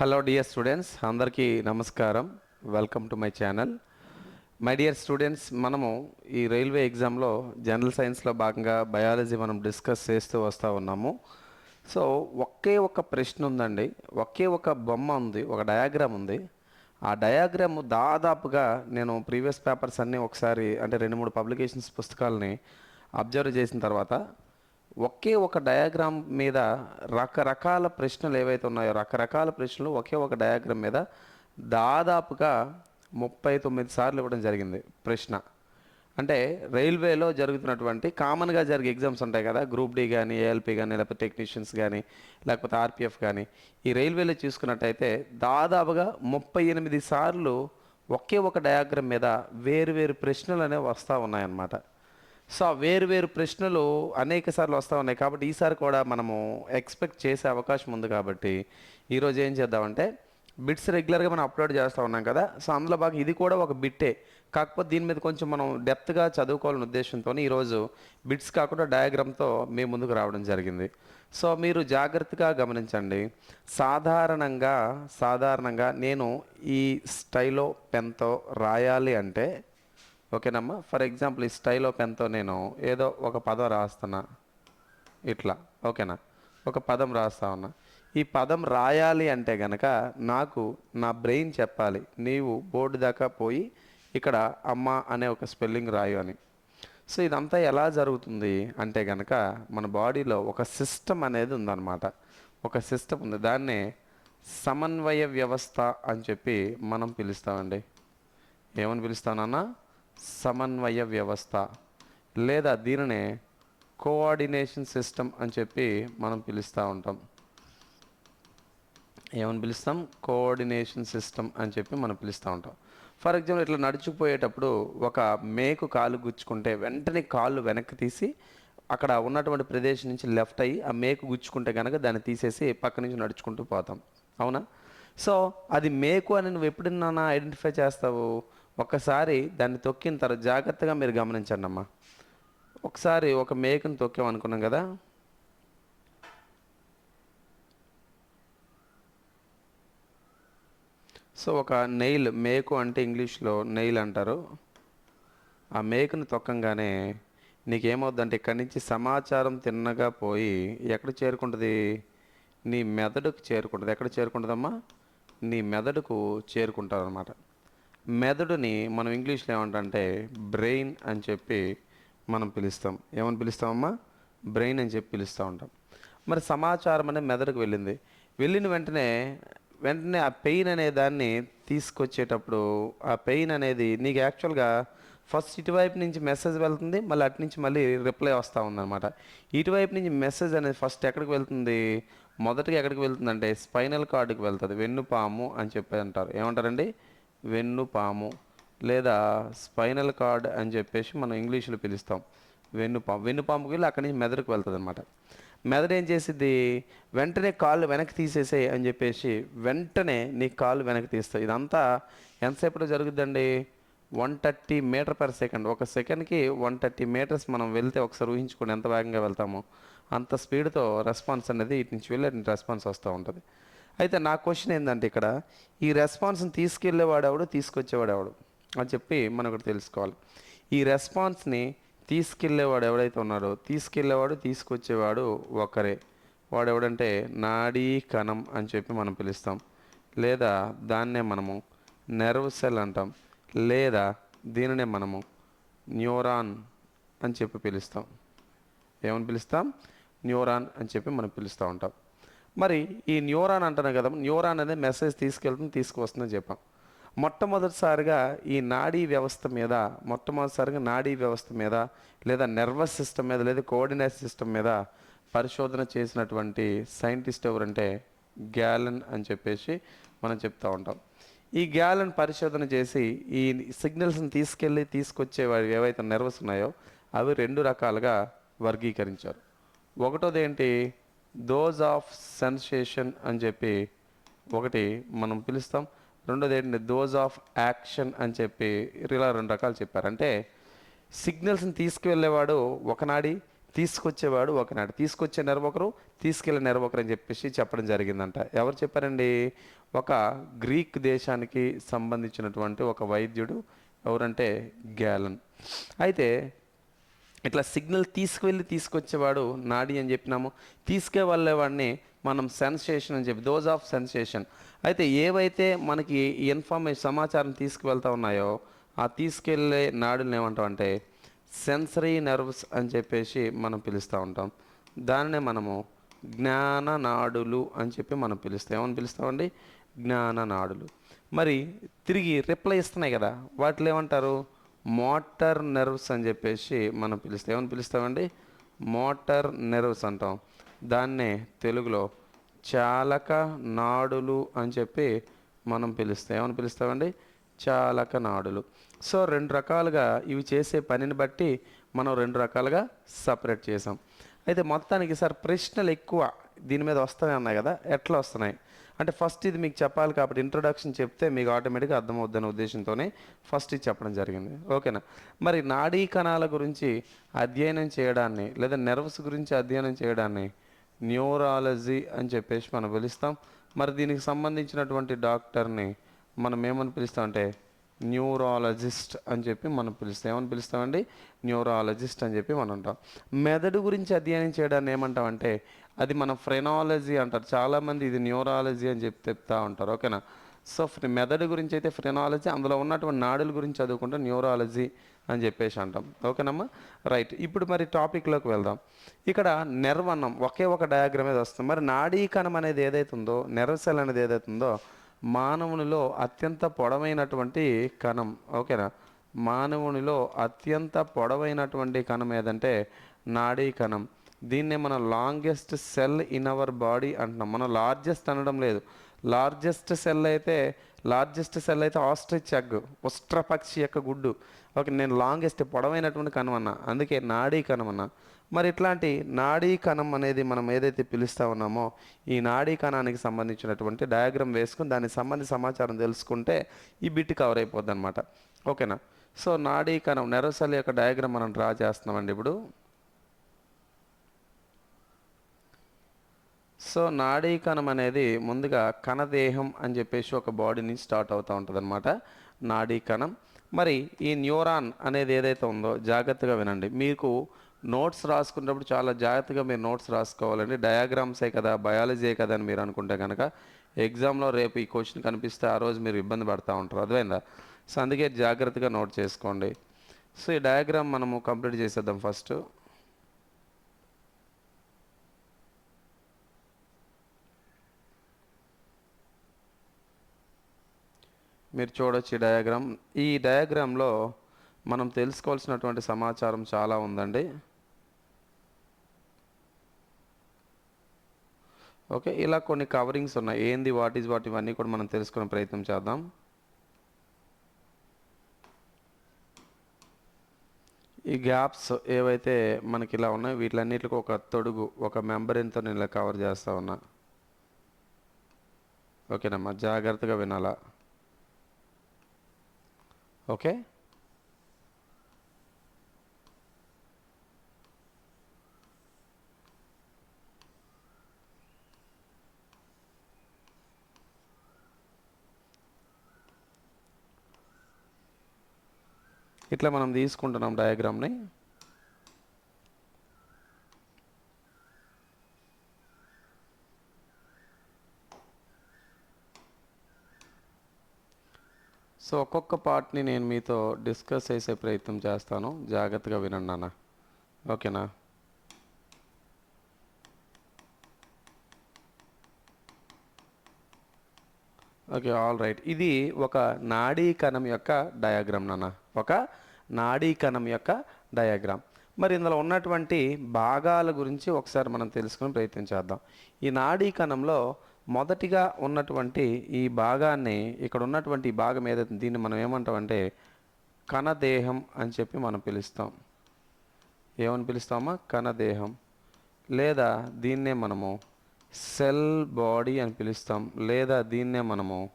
Hello dear students అందరికీ నమస్కారం. Welcome to my channel my dear students మనము ఈ రైల్వే ఎగ్జామ్లో జనరల్ సైన్స్లో భాగంగా బయాలజీ మనం డిస్కస్ చేస్తూ వస్తూ ఉన్నాము. సో ఒకే ఒక ప్రశ్న ఉందండి. ఒకే ఒక బొమ్మ ఉంది ఒక డయాగ్రామ్ ఉంది. ఆ డయాగ్రామ్ దాదాపుగా నేను ప్రీవియస్ పేపర్స్ అన్నీ ఒకసారి అంటే రెండు మూడు పబ్లికేషన్స్ పుస్తకాలని అబ్జర్వ్ చేసిన తర్వాత ఒకే ఒక డయాగ్రామ్ మీద రకరకాల ప్రశ్నలు ఏవైతే ఉన్నాయో రకరకాల ప్రశ్నలు ఒకే ఒక డయాగ్రామ్ మీద దాదాపుగా ముప్పై తొమ్మిది సార్లు ఇవ్వడం జరిగింది ప్రశ్న. అంటే రైల్వేలో జరుగుతున్నటువంటి కామన్గా జరిగే ఎగ్జామ్స్ ఉంటాయి కదా గ్రూప్ డి కానీ ఏఎల్పి కానీ లేకపోతే టెక్నీషియన్స్ కానీ లేకపోతే ఆర్పిఎఫ్ కానీ ఈ రైల్వేలో చూసుకున్నట్టయితే దాదాపుగా ముప్పై ఎనిమిది సార్లు ఒకే ఒక డయాగ్రామ్ మీద వేరు వేరు ప్రశ్నలు అనేవి వస్తూ ఉన్నాయన్నమాట. సో వేరు వేరు ప్రశ్నలు అనేక సార్లు వస్తూ ఉన్నాయి. కాబట్టి ఈసారి కూడా మనము ఎక్స్పెక్ట్ చేసే అవకాశం ఉంది కాబట్టి ఈరోజు ఏం చేద్దామంటే బిట్స్ రెగ్యులర్గా మనం అప్లోడ్ చేస్తూ ఉన్నాం కదా. సో అందులో బాగా ఇది కూడా ఒక బిట్టే. కాకపోతే దీని మీద కొంచెం మనం డెప్త్గా చదువుకోవాలనే ఉద్దేశంతో ఈరోజు బిట్స్ కాకుండా డయాగ్రామ్తో మీ ముందుకు రావడం జరిగింది. సో మీరు జాగ్రత్తగా గమనించండి. సాధారణంగా సాధారణంగా నేను ఈ స్టైలో పెన్తో రాయాలి అంటే ఓకేనమ్మా? ఫర్ ఎగ్జాంపుల్ ఈ స్టైలో పెన్తో నేను ఏదో ఒక పదం రాస్తున్నా. ఇట్లా. ఓకేనా? ఒక పదం రాస్తా ఉన్నా. ఈ పదం రాయాలి అంటే గనక నాకు నా బ్రెయిన్ చెప్పాలి. నీవు బోర్డు దాకా పోయి ఇక్కడ అమ్మ అనే ఒక స్పెల్లింగ్ రాయు అని. సో ఇదంతా ఎలా జరుగుతుంది అంటే గనక మన బాడీలో ఒక సిస్టమ్ అనేది ఉందన్నమాట. ఒక సిస్టమ్ ఉంది. దాన్నే సమన్వయ వ్యవస్థ అని చెప్పి మనం పిలుస్తామండి. ఏమని పిలుస్తానన్నా సమన్వయ వ్యవస్థ లేదా దీనినే కోఆర్డినేషన్ సిస్టమ్ అని చెప్పి మనం పిలుస్తూ ఉంటాం. ఏమని పిలుస్తాం? కోఆర్డినేషన్ సిస్టమ్ అని చెప్పి మనం పిలుస్తూ ఉంటాం. ఫర్ ఎగ్జాంపుల్ ఇట్లా నడుచుకుపోయేటప్పుడు ఒక మేకు కాలు గుచ్చుకుంటే వెంటనే కాళ్ళు వెనక్కి తీసి అక్కడ ఉన్నటువంటి ప్రదేశం నుంచి లెఫ్ట్ అయ్యి ఆ మేకు గుచ్చుకుంటే కనుక దాన్ని తీసేసి పక్క నుంచి నడుచుకుంటూ పోతాం. అవునా? సో అది మేకు అని నువ్వు ఎప్పుడన్నా ఐడెంటిఫై చేస్తావు? ఒక్కసారి దాన్ని తొక్కిన తర్వాత జాగ్రత్తగా మీరు గమనించండి అమ్మా. ఒకసారి ఒక మేకుని తొక్కాం అనుకున్నాం కదా? సో ఒక నెయిల్ మేకు అంటే ఇంగ్లీష్లో నెయిల్ అంటారు. ఆ మేకుని తొక్కంగానే నీకేమవుద్దంటే ఇక్కడి నుంచి సమాచారం తిన్నగా పోయి ఎక్కడ చేరుకుంటుంది? నీ మెదడుకు చేరుకుంటుంది. ఎక్కడ చేరుకుంటుందమ్మా? నీ మెదడుకు చేరుకుంటారు అనమాట మెదడుని మనం ఇంగ్లీష్లో ఏమంటే బ్రెయిన్ అని చెప్పి మనం పిలుస్తాం. ఏమని పిలుస్తామమ్మా? బ్రెయిన్ అని చెప్పి పిలుస్తూ ఉంటాం. మరి సమాచారం అనేది మెదడుకు వెళ్ళింది. వెళ్ళిన వెంటనే వెంటనే ఆ పెయిన్ అనే దాన్ని తీసుకొచ్చేటప్పుడు ఆ పెయిన్ అనేది నీకు యాక్చువల్గా ఫస్ట్ ఇటువైపు నుంచి మెసేజ్ వెళ్తుంది మళ్ళీ అటు నుంచి మళ్ళీ రిప్లై వస్తూ ఉందన్నమాట. ఇటువైపు నుంచి మెసేజ్ అనేది ఫస్ట్ ఎక్కడికి వెళ్తుంది? మొదటిగా ఎక్కడికి వెళ్తుందంటే స్పైనల్ కార్డుకి వెళ్తుంది. వెన్నుపాము అని చెప్పి అంటారు. ఏమంటారండి? వెన్నుపాము లేదా స్పైనల్ కార్డ్ అని చెప్పేసి మనం ఇంగ్లీష్లో పిలుస్తాం. వెన్నుపాము వెన్నుపాముకి వెళ్ళి అక్కడి నుంచి మెదడుకు వెళ్తుంది అనమాట మెదడు ఏం చేసిద్ది? వెంటనే కాళ్ళు వెనక్కి తీసేసే అని చెప్పేసి వెంటనే నీ కాళ్ళు వెనక్కి తీస్తాయి. ఇదంతా ఎంతసేపట్లో జరుగుద్దండి? One thirty metre per second. ఒక సెకండ్కి వన్ థర్టీ మీటర్స్ మనం వెళ్తే ఒకసారి ఊహించుకోండి ఎంత వేగంగా వెళ్తామో. అంత స్పీడ్తో రెస్పాన్స్ అనేది ఇటు నుంచి వెళ్ళి రెస్పాన్స్ వస్తూ ఉంటుంది. అయితే నా క్వశ్చన్ ఏంటంటే ఇక్కడ ఈ రెస్పాన్స్ని తీసుకెళ్ళేవాడెవడు తీసుకొచ్చేవాడెవడు అని చెప్పి మనం ఇక్కడ తెలుసుకోవాలి. ఈ రెస్పాన్స్ని తీసుకెళ్ళేవాడు ఎవడైతే ఉన్నాడో తీసుకెళ్ళేవాడు తీసుకొచ్చేవాడు ఒకరే. వాడు ఎవడంటే నాడీ కణం అని చెప్పి మనం పిలుస్తాం. లేదా దాన్నే మనము నెర్వ్ సెల్ అంటాం. లేదా దీనినే మనము న్యూరాన్ అని చెప్పి పిలుస్తాం. ఏమని పిలుస్తాం? న్యూరాన్ అని చెప్పి మనం పిలుస్తూ ఉంటాం. మరి ఈ న్యూరాన్ అంటున్నాం కదా న్యూరాన్ అనేది మెసేజ్ తీసుకెళ్తుంది తీసుకువస్తుందని చెప్పాం. మొట్టమొదటిసారిగా ఈ నాడీ వ్యవస్థ మీద మొట్టమొదటిసారిగా నాడీ వ్యవస్థ మీద లేదా నర్వస్ సిస్టమ్ మీద లేదా కోఆర్డినేట్ సిస్టమ్ మీద పరిశోధన చేసినటువంటి సైంటిస్ట్ ఎవరంటే గ్యాలన్ అని చెప్పేసి మనం చెప్తూ ఉంటాం. ఈ గ్యాలన్ పరిశోధన చేసి ఈ సిగ్నల్స్ని తీసుకెళ్ళి తీసుకొచ్చేవాడు ఏవైతే నర్వస్ ఉన్నాయో అవి రెండు రకాలుగా వర్గీకరించారు. ఒకటోది ఏంటి? దోజ్ ఆఫ్ సెన్సేషన్ అని చెప్పి ఒకటి మనం పిలుస్తాం. రెండోది ఏంటంటే దోజ్ ఆఫ్ యాక్షన్ అని చెప్పి ఇలా రెండు రకాలు చెప్పారు. అంటే సిగ్నల్స్ని తీసుకువెళ్ళేవాడు ఒకనాడి తీసుకొచ్చేవాడు ఒకనాడు. తీసుకొచ్చే నెరవొకరు తీసుకెళ్ళే నెరవ అని చెప్పేసి చెప్పడం జరిగిందంట. ఎవరు చెప్పారండి? ఒక గ్రీక్ దేశానికి సంబంధించినటువంటి ఒక వైద్యుడు. ఎవరంటే గ్యాలన్. అయితే ఇట్లా సిగ్నల్ తీసుకువెళ్ళి తీసుకొచ్చేవాడు నాడి అని చెప్పినాము. తీసుకెళ్ళేవాడిని మనం సెన్సేషన్ అని చెప్పి దోజ్ ఆఫ్ సెన్సేషన్ అయితే ఏవైతే మనకి ఇన్ఫర్మేషన్ సమాచారం తీసుకువెళ్తా ఉన్నాయో ఆ తీసుకెళ్ళే నాడులను ఏమంటామంటే సెన్సరీ నర్వ్స్ అని చెప్పేసి మనం పిలుస్తూ ఉంటాం. దానినే మనము జ్ఞాన నాడులు అని చెప్పి మనం పిలుస్తాం. ఏమని పిలుస్తామండి? జ్ఞాన నాడులు. మరి తిరిగి రిప్లై ఇస్తున్నాయి కదా వాటిలో ఏమంటారు మోటార్ నెర్వ్స్ అని చెప్పేసి మనం పిలుస్తాం. ఏమని పిలుస్తామండి? మోటార్ నెర్వ్స్ అంటాం. దాన్నే తెలుగులో చాలక నాడులు అని చెప్పి మనం పిలుస్తాం. ఏమని పిలుస్తామండి? చాలక నాడులు. సో రెండు రకాలుగా ఇవి చేసే పనిని బట్టి మనం రెండు రకాలుగా సపరేట్ చేసాం. అయితే మొత్తానికి సార్ ప్రశ్నలు ఎక్కువ దీని మీద వస్తాయి అన్నాయి కదా? ఎట్లా వస్తున్నాయి? అంటే ఫస్ట్ ఇది మీకు చెప్పాలి కాబట్టి ఇంట్రొడక్షన్ చెప్తే మీకు ఆటోమేటిక్గా అర్థమవుద్దనే ఉద్దేశంతోనే ఫస్ట్ ఇది చెప్పడం జరిగింది. ఓకేనా? మరి నాడీ కణాల గురించి అధ్యయనం చేయడాన్ని లేదా నెర్వ్స్ గురించి అధ్యయనం చేయడాన్ని న్యూరాలజీ అని చెప్పేసి మనం పిలుస్తాం. మరి దీనికి సంబంధించినటువంటి డాక్టర్ని మనం ఏమని పిలుస్తామంటే న్యూరాలజిస్ట్ అని చెప్పి మనం పిలుస్తాం. ఏమని పిలుస్తామండి? న్యూరాలజిస్ట్ అని చెప్పి మనం అంటాం. మెదడు గురించి అధ్యయనం చేయడాన్ని ఏమంటామంటే అది మన ఫ్రెనాలజీ అంటారు. చాలామంది ఇది న్యూరాలజీ అని చెప్పి చెప్తా ఉంటారు. ఓకేనా? సో మెదడు గురించి అయితే ఫ్రెనాలజీ అందులో ఉన్నటువంటి నాడుల గురించి చదువుకుంటే న్యూరాలజీ అని చెప్పేసి అంటాం. ఓకేనమ్మా? రైట్. ఇప్పుడు మరి టాపిక్లోకి వెళ్దాం. ఇక్కడ నెర్వ్ ఒకే ఒక డయాగ్రామ్ మీద వస్తుంది. మరి నాడీకణం అనేది ఏదైతే ఉందో నెర్వ్ సెల్ అనేది ఏదైతే ఉందో మానవునిలో అత్యంత పొడవైనటువంటి కణం. ఓకేనా? మానవునిలో అత్యంత పొడవైనటువంటి కణం ఏదంటే నాడీ కణం దీన్నే మన longest cell in our body అంటున్నాం. మనం లార్జెస్ట్ అనడం లేదు. లార్జెస్ట్ సెల్ అయితే లార్జెస్ట్ సెల్ అయితే ఆస్ట్రిచ్ ఎగ్ ఉష్ట్రపక్షి యొక్క గుడ్డు. ఓకే నేను లాంగెస్ట్ పొడవైనటువంటి కనమన్నా అందుకే నాడీ కణం మరి ఇట్లాంటి నాడీ కణం అనేది మనం ఏదైతే పిలుస్తా ఉన్నామో ఈ నాడీ కణానికి సంబంధించినటువంటి డయాగ్రామ్ వేసుకుని దానికి సంబంధించి సమాచారం తెలుసుకుంటే ఈ బిట్ కవర్ అయిపోద్ది అనమాట ఓకేనా? సో నాడీ కణం నెరసల్ యొక్క డయాగ్రామ్ మనం డ్రా చేస్తున్నామండి ఇప్పుడు. సో నాడీ కణం అనేది ముందుగా కణదేహం అని చెప్పేసి ఒక బాడీ నుంచి స్టార్ట్ అవుతూ ఉంటుంది అనమాట నాడీ కణం మరి ఈ న్యూరాన్ అనేది ఏదైతే ఉందో జాగ్రత్తగా వినండి. మీకు నోట్స్ రాసుకున్నప్పుడు చాలా జాగ్రత్తగా మీరు నోట్స్ రాసుకోవాలండి. డయాగ్రామ్సే కదా బయాలజీ కదా అని మీరు అనుకుంటే కనుక ఎగ్జామ్లో రేపు ఈ క్వశ్చన్ కనిపిస్తే ఆ రోజు మీరు ఇబ్బంది పడతా ఉంటారు. అర్థమైందా? సో అందుకే జాగ్రత్తగా నోట్ చేసుకోండి. సో ఈ డయాగ్రామ్ మనము కంప్లీట్ చేసేద్దాం ఫస్ట్. మీరు చూడొచ్చు ఈ డయాగ్రామ్ ఈ డయాగ్రామ్లో మనం తెలుసుకోవాల్సినటువంటి సమాచారం చాలా ఉందండి. ఓకే ఇలా కొన్ని కవరింగ్స్ ఉన్నాయి. ఏంది వాట్ ఈజ్ వాట్ ఇవన్నీ కూడా మనం తెలుసుకునే ప్రయత్నం చేద్దాం. ఈ గ్యాప్స్ ఏవైతే మనకి ఇలా ఉన్నాయో వీటిలన్నిటికి ఒక తొడుగు ఒక మెంబరింతో నేను ఇలా కవర్ చేస్తా ఉన్నా. ఓకేనమ్మా జాగ్రత్తగా వినాలా. ఓకే? ఇట్లా మనం తీసుకుంటున్నాం డయాగ్రామ్ని సో ఒక్కొక్క పార్ట్ని నేను మీతో డిస్కస్ చేసే ప్రయత్నం చేస్తాను. జాగ్రత్తగా వినండి అన్న ఓకేనా? Okay all right. ఇది ఒక నాడీ కణం యొక్క డయాగ్రామ్ నాన్న. ఒక నాడీ కణం యొక్క డయాగ్రామ్. మరి ఇందులో ఉన్నటువంటి భాగాల గురించి ఒకసారి మనం తెలుసుకుని ప్రయత్నం చేద్దాం. ఈ నాడీ కణంలో మొదటిగా ఉన్నటువంటి ఈ భాగాన్ని ఇక్కడ ఉన్నటువంటి ఈ భాగం ఏదైతే దీన్ని మనం ఏమంటామంటే కణదేహం అని చెప్పి మనం పిలుస్తాం. ఏమని పిలుస్తామా కణదేహం. లేదా దీన్నే మనము సెల్ బాడీ అని పిలుస్తాం. లేదా దీన్నే మనము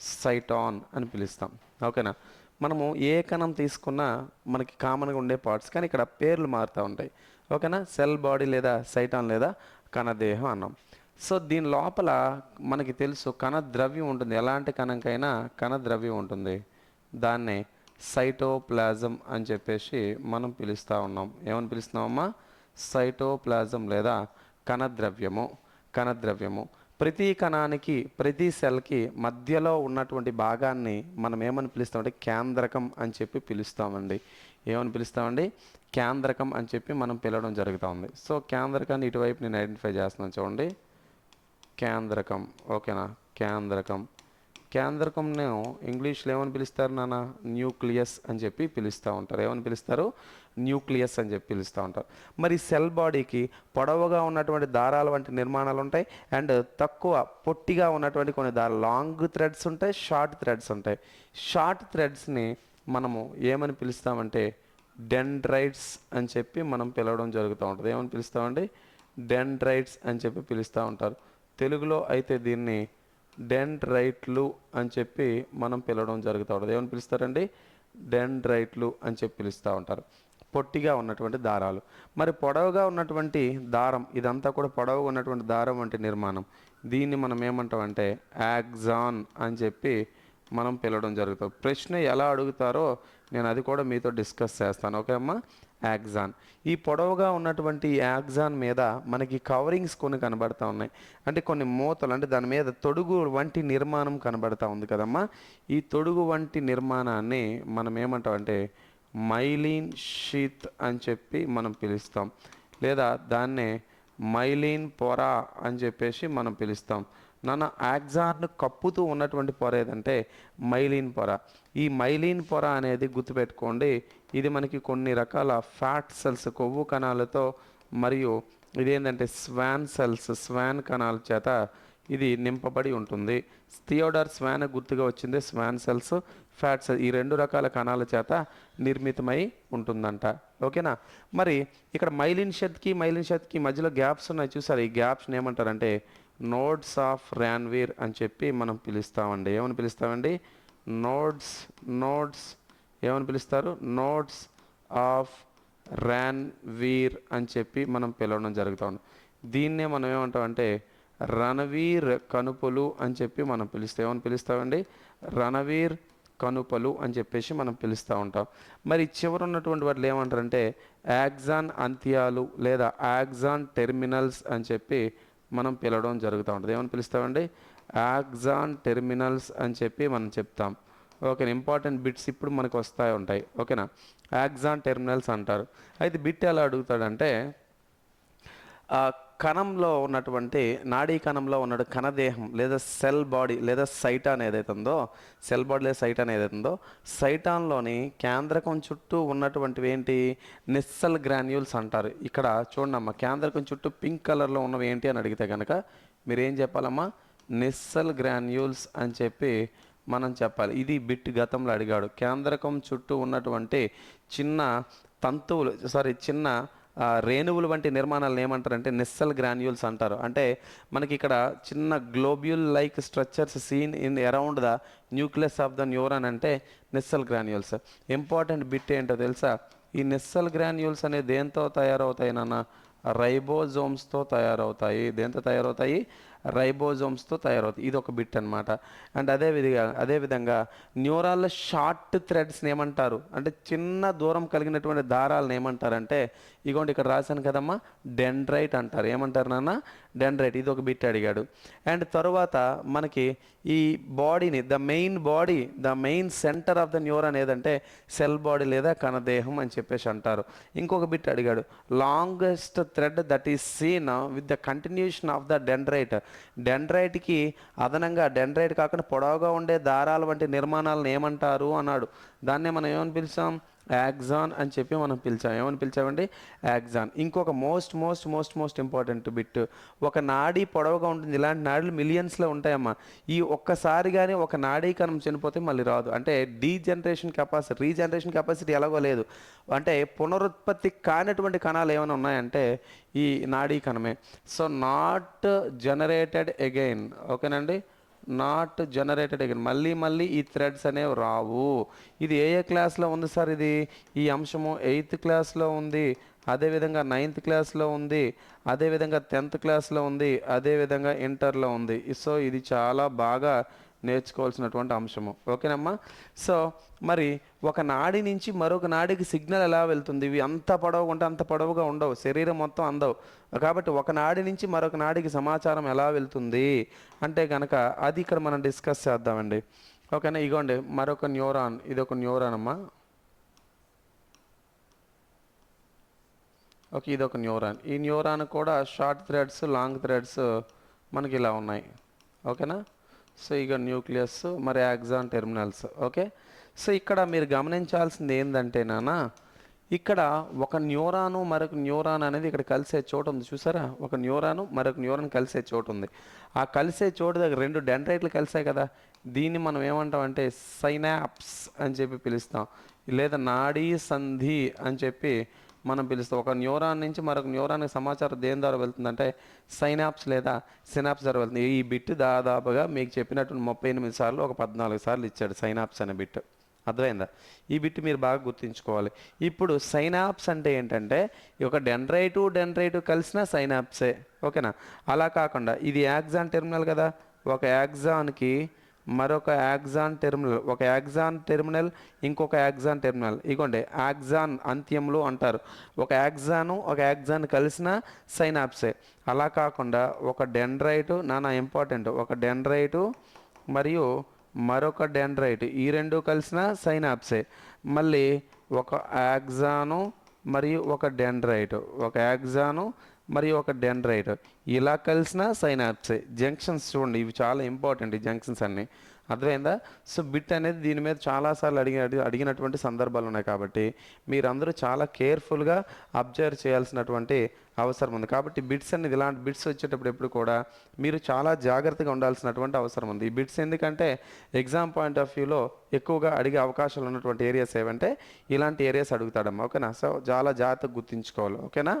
సైటాన్ అని పిలుస్తాం. ఓకేనా? మనము ఏ కణం తీసుకున్నా మనకి కామన్గా ఉండే పార్ట్స్ కానీ ఇక్కడ పేర్లు మారుతూ ఉంటాయి. ఓకేనా? సెల్ బాడీ లేదా సైటాన్ లేదా కణదేహం అన్నాం. సో దీని లోపల మనకి తెలుసు కణ ద్రవ్యం ఉంటుంది. ఎలాంటి కణంకైనా కణ ద్రవ్యం ఉంటుంది. దాన్నే సైటోప్లాజం అని చెప్పేసి మనం పిలుస్తూ ఉన్నాం. ఏమని పిలుస్తున్నామమ్మా? సైటోప్లాజం లేదా కణద్రవ్యము కణద్రవ్యము. ప్రతి కణానికి ప్రతి సెల్కి మధ్యలో ఉన్నటువంటి భాగాన్ని మనం ఏమని పిలుస్తామంటే కేంద్రకం అని చెప్పి పిలుస్తామండి. ఏమని పిలుస్తామండి? కేంద్రకం అని చెప్పి మనం పిలవడం జరుగుతూ ఉంది సో కేంద్రకాన్ని ఇటువైపు నేను ఐడెంటిఫై చేస్తున్నాను చూడండి. కేంద్రకం. ఓకేనా? కేంద్రకం. కేంద్రకంను ఇంగ్లీష్లో ఏమని పిలుస్తారు నాన్న? న్యూక్లియస్ అని చెప్పి పిలుస్తూ ఉంటారు. ఏమని పిలుస్తారు? న్యూక్లియస్ అని చెప్పి పిలుస్తూ ఉంటారు. మరి సెల్ బాడీకి పొడవుగా ఉన్నటువంటి దారాలు వంటి నిర్మాణాలు ఉంటాయి. అండ్ తక్కువ పొట్టిగా ఉన్నటువంటి కొన్ని దారాలు లాంగ్ థ్రెడ్స్ ఉంటాయి షార్ట్ థ్రెడ్స్ ఉంటాయి. షార్ట్ థ్రెడ్స్ని మనము ఏమని పిలుస్తామంటే డెండ్రైట్స్ అని చెప్పి మనం పిలవడం జరుగుతూ ఉంటుంది. ఏమని పిలుస్తామండి? డెండ్రైట్స్ అని చెప్పి పిలుస్తూ ఉంటారు. తెలుగులో అయితే దీన్ని డెండ్రైట్లు అని చెప్పి మనం పిలవడం జరుగుతూ ఉంటుంది. ఏమని పిలుస్తారండి? డెండ్రైట్లు అని చెప్పి పిలుస్తూ ఉంటారు. పొట్టిగా ఉన్నటువంటి దారాలు. మరి పొడవుగా ఉన్నటువంటి దారం ఇదంతా కూడా పొడవుగా ఉన్నటువంటి దారం వంటి నిర్మాణం. దీన్ని మనం ఏమంటామంటే యాగ్జాన్ అని చెప్పి మనం పిలవడం జరుగుతుంది. ప్రశ్న ఎలా అడుగుతారో నేను అది కూడా మీతో డిస్కస్ చేస్తాను. ఓకే అమ్మా? యాగ్జాన్ ఈ పొడవుగా ఉన్నటువంటి యాగ్జాన్ మీద మనకి కవరింగ్స్ కొన్ని కనబడతా ఉన్నాయి. అంటే కొన్ని మూతలు అంటే దాని మీద తొడుగు వంటి నిర్మాణం కనబడతా ఉంది కదమ్మా. ఈ తొడుగు వంటి నిర్మాణాన్ని మనం ఏమంటామంటే మైలీన్ షీత్ అని చెప్పి మనం పిలుస్తాం. లేదా దాన్నే మైలీన్ పొర అని చెప్పేసి మనం పిలుస్తాం. నాన్న యాక్సాన్ను కప్పుతూ ఉన్నటువంటి పొర ఏదంటే మైలిన్ పొర. ఈ మైలిన్ పొర అనేది గుర్తుపెట్టుకోండి ఇది మనకి కొన్ని రకాల ఫ్యాట్ సెల్స్ కొవ్వు కణాలతో మరియు ఇదేంటంటే స్వాన్ సెల్స్ స్వాన్ కణాల చేత ఇది నింపబడి ఉంటుంది. థియోడర్ స్వాన్ గుర్తుగా వచ్చింది స్వాన్ సెల్స్ ఫ్యాట్ సెల్స్ ఈ రెండు రకాల కణాల చేత నిర్మితమై ఉంటుందంట. ఓకేనా? మరి ఇక్కడ మైలిన్ షెత్కి మైలిన్ షెత్కి మధ్యలో గ్యాప్స్ ఉన్నాయి చూసారు? ఈ గ్యాప్స్ని ఏమంటారంటే నోడ్స్ ఆఫ్ ర్యాన్వీర్ అని చెప్పి మనం పిలుస్తామండి. ఏమని పిలుస్తామండి? నోడ్స్ నోడ్స్ ఏమని పిలుస్తారు? నోడ్స్ ఆఫ్ ర్యాన్ వీర్ అని చెప్పి మనం పిలవడం జరుగుతూ ఉంది. దీన్నే మనం ఏమంటామంటే రణవీర్ కనుపలు అని చెప్పి మనం పిలుస్తాం. ఏమని పిలుస్తామండి? రణవీర్ కనుపలు అని చెప్పేసి మనం పిలుస్తూ ఉంటాం. మరి చివర ఉన్నటువంటి వాటిని ఏమంటారంటే యాగ్జాన్ అంత్యాలు లేదా యాగ్జాన్ టెర్మినల్స్ అని చెప్పి మనం పిలవడం జరుగుతూ ఉంటుంది. ఏమని పిలుస్తామండి? యాగ్జాన్ టెర్మినల్స్ అని చెప్పి మనం చెప్తాం. ఓకే ఇంపార్టెంట్ బిట్స్ ఇప్పుడు మనకు వస్తాయి ఉంటాయి. ఓకేనా? యాగ్జాన్ టెర్మినల్స్ అంటారు. అయితే బిట్ ఎలా అడుగుతాడంటే ఆ కణంలో ఉన్నటువంటి నాడీ కణంలో ఉన్న కణదేహం లేదా సెల్ బాడీ లేదా సైటాన్ ఏదైతే ఉందో సెల్ బాడీ లేదా సైటాన్ ఏదైతే ఉందో సైటాన్లోని కేంద్రకం చుట్టూ ఉన్నటువంటివి ఏంటి? నిస్సల్ గ్రాన్యూల్స్ అంటారు. ఇక్కడ చూడమ్మా కేంద్రకం చుట్టూ పింక్ కలర్లో ఉన్నవి ఏంటి అని అడిగితే కనుక మీరేం చెప్పాలమ్మా? నిస్సల్ గ్రాన్యూల్స్ అని చెప్పి మనం చెప్పాలి. ఇది బిట్ గతంలో అడిగాడు. కేంద్రకం చుట్టూ ఉన్నటువంటి చిన్న తంతువులు సారీ చిన్న రేణువులు వంటి నిర్మాణాలను ఏమంటారంటే నిస్సల్ గ్రాన్యూల్స్ అంటారు. అంటే మనకి ఇక్కడ చిన్న globule like structures seen in around the nucleus of the neuron అంటే నిస్సల్ గ్రాన్యూల్స్. ఇంపార్టెంట్ బిట్ ఏంటో తెలుసా? ఈ నిస్సల్ గ్రాన్యూల్స్ అనేది దేంతో తయారవుతాయి నాన్న? రైబోజోమ్స్తో తయారవుతాయి. దేంతో తయారవుతాయి? రైబోజోమ్స్తో తయారవుతాయి ఇది ఒక బిట్ అనమాట అండ్ అదే విధంగా అదే విధంగా న్యూరాల్లో షార్ట్ థ్రెడ్స్ని ఏమంటారు? అంటే చిన్న దూరం కలిగినటువంటి దారాలను ఏమంటారంటే ఇగోండి ఇక్కడ రాశాను కదమ్మా డెండ్రైట్ అంటారు. ఏమంటారు నాన్న? డెండ్రైట్ ఇది ఒక బిట్ అడిగాడు. అండ్ తరువాత మనకి ఈ బాడీని the main body the main centre of the neuron ఏదంటే సెల్ బాడీ లేదా కణదేహం అని చెప్పేసి అంటారు. ఇంకొక బిట్ అడిగాడు. Longest thread that is seen with the continuation of the dendrite డెండ్రైట్కి అదనంగా డెండ్రైట్ కాకుండా పొడవుగా ఉండే దారాలు వంటి నిర్మాణాలను ఏమంటారు? అన్నాడు. దాన్నే మనం ఏమని పిలిచాం? యాగ్జాన్ అని చెప్పి మనం పిలిచాం. ఏమని పిలిచామండి? యాగ్జాన్. ఇంకొక most most most most important bit. ఒక నాడీ పొడవుగా ఉంటుంది. ఇలాంటి నాడీలు మిలియన్స్లో ఉంటాయమ్మా. ఈ ఒక్కసారి కానీ ఒక నాడీ కణం చనిపోతే మళ్ళీ రాదు. అంటే డీజనరేషన్ కెపాసిటీ రీజనరేషన్ కెపాసిటీ ఎలాగో లేదు. అంటే పునరుత్పత్తి కానటువంటి కణాలు ఏమైనా ఉన్నాయంటే ఈ నాడీ కణమే సో నాట్ జనరేటెడ్ అగైన్ ఓకేనండి? నాట్ జనరేటెడ్ అగైన్ మళ్ళీ మళ్ళీ ఈ థ్రెడ్స్ అనేవి రావు. ఇది ఏ ఏ క్లాస్లో ఉంది సార్ ఇది? ఈ అంశము ఎయిత్ క్లాస్లో ఉంది. అదేవిధంగా నైన్త్ క్లాస్లో ఉంది. అదేవిధంగా టెన్త్ క్లాస్లో ఉంది. అదేవిధంగా ఇంటర్లో ఉంది. సో ఇది చాలా బాగా నేర్చుకోవాల్సినటువంటి అంశము. ఓకేనమ్మా? సో మరి ఒక నాడి నుంచి మరొక నాడికి సిగ్నల్ ఎలా వెళ్తుంది? ఇవి అంత పొడవు ఉంటే అంత పొడవుగా ఉండవు. శరీరం మొత్తం అందవు. కాబట్టి ఒక నాడి నుంచి మరొక నాడికి సమాచారం ఎలా వెళ్తుంది? అంటే కనుక అది ఇక్కడ మనం డిస్కస్ చేద్దామండి. ఓకేనా? ఇగోండి మరొక న్యూరాన్. ఇది ఒక న్యూరాన్ అమ్మా ఓకే ఇది ఒక న్యూరాన్. ఈ న్యూరాన్ కూడా షార్ట్ థ్రెడ్స్ లాంగ్ థ్రెడ్స్ మనకి ఇలా ఉన్నాయి. ఓకేనా? సో ఇక న్యూక్లియస్ మరి యాక్సాన్ టెర్మినల్స్ ఓకే? సో ఇక్కడ మీరు గమనించాల్సింది ఏంటంటే నాన్న ఇక్కడ ఒక న్యూరాను మరొక న్యూరాన్ అనేది ఇక్కడ కలిసే చోటు ఉంది. చూసారా? ఒక న్యూరాను మరొక న్యూరాన్ కలిసే చోటు ఉంది. ఆ కలిసే చోటు దగ్గర రెండు డెండ్రైట్లు కలిసాయి కదా దీన్ని మనం ఏమంటాం అంటే సైనాప్స్ అని చెప్పి పిలుస్తాం. లేదా నాడీ సంధి అని చెప్పి మనం పిలుస్తాం. ఒక న్యూరాన్ నుంచి మరొక న్యూరాన్కి సమాచారం దేని ద్వారా వెళ్తుందంటే సైనాప్స్ లేదా సినాప్స్ ద్వారా వెళ్తుంది. ఈ బిట్ దాదాపుగా మీకు చెప్పినట్టు ముప్పై ఎనిమిది సార్లు ఒక పద్నాలుగు సార్లు ఇచ్చాడు సైనాప్స్ అనే బిట్ అర్థమైందా? ఈ బిట్ మీరు బాగా గుర్తుంచుకోవాలి. ఇప్పుడు సైనాప్స్ అంటే ఏంటంటే ఒక డెండ్రైటు డెండ్రైటు కలిసిన సైనాప్సే ఓకేనా? అలా కాకుండా ఇది యాక్సాన్ టెర్మినల్ కదా? ఒక యాక్సాన్కి మరొక యాక్సాన్ టెర్మినల్ ఒక యాక్సాన్ టెర్మినల్ ఇంకొక యాక్సాన్ టెర్మినల్. ఇగోండి యాక్సాన్ అంత్యములు అంటారు. ఒక యాక్సాను ఒక యాక్సాన్ కలిసిన సైనాప్సే అలా కాకుండా ఒక డెండ్రైటు నానా ఇంపార్టెంట్ ఒక డెండ్రైటు మరియు మరొక డెండ్రైట్ ఈ రెండు కలిసిన సైనాప్సే మళ్ళీ ఒక యాక్సాను మరియు ఒక డెండ్రైట్. ఒక యాక్సాను మరియు ఒక డెండ్రైట్. ఇలా కలిసిన సైనాప్సే జంక్షన్స్ చూడండి ఇవి చాలా ఇంపార్టెంట్ ఈ జంక్షన్స్ అన్నీ. అర్థమైందా? సో బిట్ అనేది దీని మీద చాలాసార్లు అడిగిన అడిగినటువంటి సందర్భాలు ఉన్నాయి కాబట్టి మీరందరూ చాలా కేర్ఫుల్గా అబ్జర్వ్ చేయాల్సినటువంటి అవసరం ఉంది. కాబట్టి బిట్స్ అనేది ఇలాంటి బిట్స్ వచ్చేటప్పుడు ఎప్పుడు కూడా మీరు చాలా జాగ్రత్తగా ఉండాల్సినటువంటి అవసరం ఉంది. ఈ బిట్స్ ఎందుకంటే ఎగ్జామ్ పాయింట్ ఆఫ్ వ్యూలో ఎక్కువగా అడిగే అవకాశాలు ఉన్నటువంటి ఏరియాస్ ఏవంటే ఇలాంటి ఏరియాస్ అడుగుతాడమ్మా. ఓకేనా? సో చాలా జాగ్రత్తగా గుర్తుంచుకోవాలి. ఓకేనా?